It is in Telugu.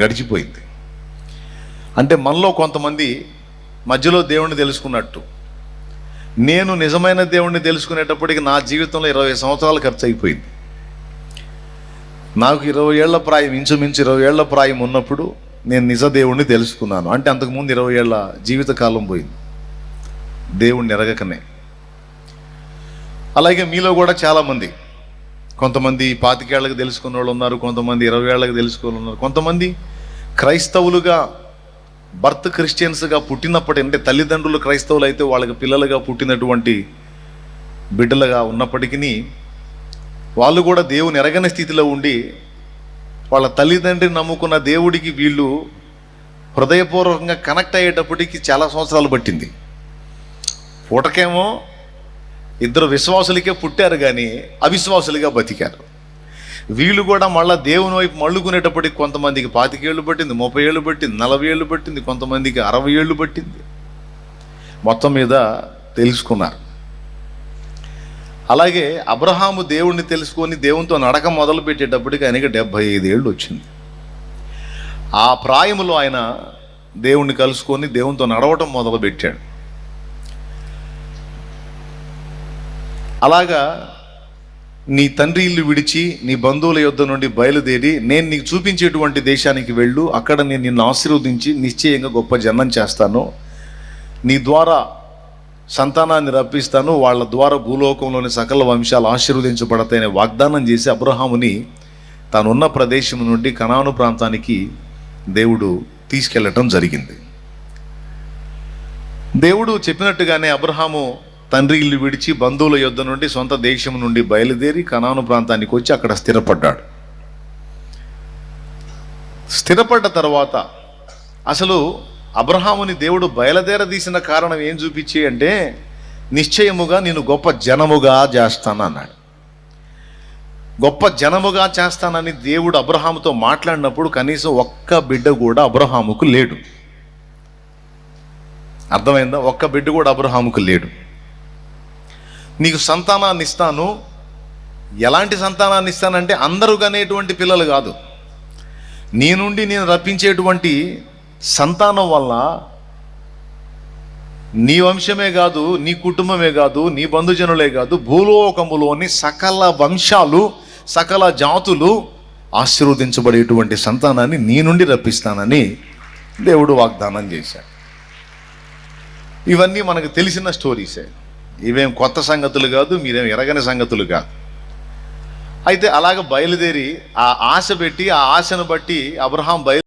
గడిచిపోయింది. అంటే మనలో కొంతమంది మధ్యలో దేవుణ్ణి తెలుసుకున్నట్టు. నేను నిజమైన దేవుణ్ణి తెలుసుకునేటప్పటికి నా జీవితంలో ఇరవై సంవత్సరాలు ఖర్చు అయిపోయింది నాకు ఇరవై ఏళ్ళ ప్రాయం ఇంచుమించు ఇరవై ఏళ్ళ ప్రాయం ఉన్నప్పుడు నేను నిజ దేవుణ్ణి తెలుసుకున్నాను. అంటే అంతకుముందు ఇరవై ఏళ్ళ జీవితకాలం పోయింది. దేవుణ్ణి ఎరగకనే. అలాగే మీలో కూడా చాలామంది కొంతమంది పాతికేళ్ళకు తెలుసుకున్న వాళ్ళు ఉన్నారు కొంతమంది ఇరవై ఏళ్ళకి తెలుసుకున్న ఉన్నారు. కొంతమంది క్రైస్తవులుగా బర్త్ క్రిస్టియన్స్గా పుట్టినప్పటి అంటే తల్లిదండ్రులు క్రైస్తవులు అయితే వాళ్ళకి పిల్లలుగా పుట్టినటువంటి బిడ్డలుగా ఉన్నప్పటికీ వాళ్ళు కూడా దేవుని ఎరగని స్థితిలో ఉండి వాళ్ళ తల్లిదండ్రిని నమ్ముకున్న దేవుడికి వీళ్ళు హృదయపూర్వకంగా కనెక్ట్ అయ్యేటప్పటికి చాలా సంవత్సరాలు పట్టింది. పూటకేమో ఇద్దరు విశ్వాసులకే పుట్టారు కానీ అవిశ్వాసులుగా బతికారు. వీళ్ళు కూడా మళ్ళీ దేవుని వైపు మళ్ళుకునేటప్పటికి కొంతమందికి పాతికేళ్ళు పట్టింది ముప్పై ఏళ్ళు పట్టింది నలభై ఏళ్ళు పట్టింది కొంతమందికి అరవై ఏళ్ళు పట్టింది. మొత్తం మీద తెలుసుకున్నారు. అలాగే అబ్రహాము దేవుణ్ణి తెలుసుకొని దేవునితో నడక మొదలు పెట్టేటప్పటికి ఆయనకి డెబ్భై ఐదు ఏళ్ళు వచ్చింది. ఆ ప్రాయములో ఆయన దేవుణ్ణి కలుసుకొని దేవునితో నడవటం మొదలు అలాగా నీ తండ్రి ఇల్లు విడిచి నీ బంధువుల యుద్ధ నుండి బయలుదేరి నేను నీకు చూపించేటువంటి దేశానికి వెళ్ళు. అక్కడ నేను నిన్ను ఆశీర్వదించి నిశ్చయంగా గొప్ప జన్మం చేస్తాను. నీ ద్వారా సంతానాన్ని రప్పిస్తాను. వాళ్ళ ద్వారా భూలోకంలోని సకల వంశాలు ఆశీర్వదించబడతాయని వాగ్దానం చేసి అబ్రహాముని తానున్న ప్రదేశం నుండి కనాను ప్రాంతానికి దేవుడు తీసుకెళ్ళటం జరిగింది. దేవుడు చెప్పినట్టుగానే అబ్రహాము తండ్రి ఇల్లు విడిచి బంధువుల యుద్ధ నుండి సొంత దేశం నుండి బయలుదేరి కనాను ప్రాంతానికి వచ్చి అక్కడ స్థిరపడ్డాడు. స్థిరపడ్డ తర్వాత అసలు అబ్రహాముని దేవుడు బయలుదేరదీసిన కారణం ఏం చూపించి అంటే నిశ్చయముగా నేను గొప్ప జనముగా చేస్తాను అన్నాడు గొప్ప జనముగా చేస్తానని దేవుడు అబ్రహాముతో మాట్లాడినప్పుడు కనీసం ఒక్క బిడ్డ కూడా అబ్రహాముకు లేడు. అర్థమైందా? ఒక్క బిడ్డ కూడా అబ్రహాముకు లేడు. నీకు సంతానాన్ని ఇస్తాను. ఎలాంటి సంతానాన్ని ఇస్తానంటే అందరూ కనేటువంటి పిల్లలు కాదు. నీ నుండి నేను రప్పించేటువంటి సంతానం వల్ల నీ వంశమే కాదు నీ కుటుంబమే కాదు నీ బంధుజనులే కాదు భూలోకములోని సకల వంశాలు సకల జాతులు ఆశీర్వదించబడేటువంటి సంతానాన్ని నీ నుండి రప్పిస్తానని దేవుడు వాగ్దానం చేశాడు. ఇవన్నీ మనకు తెలిసిన స్టోరీసే. ఇవేం కొత్త సంగతులు కాదు మీరేం ఎరగని సంగతులు కాదు. అయితే అలాగ బయలుదేరి ఆ ఆశ పెట్టి ఆ ఆశను బట్టి అబ్రహాం బయలు